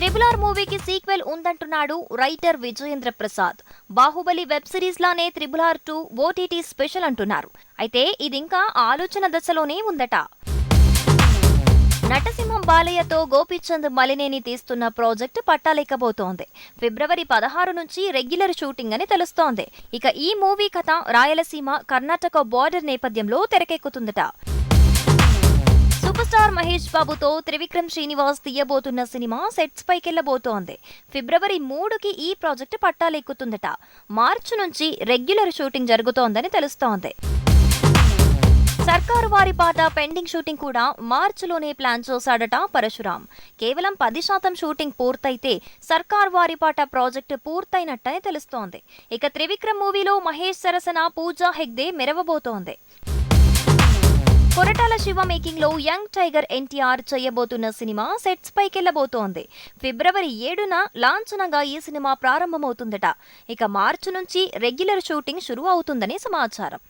Triple R మూవీకి sequel ఉందంటున్నాడు writer Vijayendra Prasad. Baahubali web series లానే triple R two OTT special అంటున్నారు. అయితే ఇది ఇంకా ఆలోచన దశలోనే ఉందట. నటసింహం బాలయ్యతో గోపీచంద్ మలినేని తీస్తున్న ప్రాజెక్ట్ పట్టాలేకపోతోంది. ఫిబ్రవరి పదహారు నుంచి రెగ్యులర్ షూటింగ్ అని తెలుస్తోంది. ఇక ఈ మూవీ కథ రాయలసీమ కర్ణాటక బార్డర్ నేపథ్యంలో తెరకెక్కుతుందట. స్టార్ మహేష్ బాబుతో త్రివిక్రమ్ శ్రీనివాస్ తీయబోతున్న సినిమా సెట్స్ పైకెళ్ళబోతోంది ఫిబ్రవరి మూడుకి ఈ ప్రాజెక్టు పట్టాలెక్కుతుందట. మార్చి నుంచి రెగ్యులర్ షూటింగ్ జరుగుతోందని తెలుస్తోంది. సర్కారు వారి పాట పెండింగ్ షూటింగ్ కూడా మార్చిలోనే ప్లాన్ చేశాడట పరశురాం. కేవలం పది శాతం షూటింగ్ పూర్తయితే సర్కార్ వారి పాట ప్రాజెక్టు పూర్తయినట్టని తెలుస్తోంది. ఇక త్రివిక్రమ్ మూవీలో మహేష్ సరసన పూజా హెగ్దే మెరవబోతోంది. కొరటాల శివ మేకింగ్లో యంగ్ టైగర్ ఎన్టీఆర్ చేయబోతున్న సినిమా సెట్స్ పైకెళ్ళబోతోంది. ఫిబ్రవరి ఏడున లాంఛనంగా ఈ సినిమా ప్రారంభమవుతుందట. ఇక మార్చి నుంచి రెగ్యులర్ షూటింగ్ షురూ అవుతుందని సమాచారం.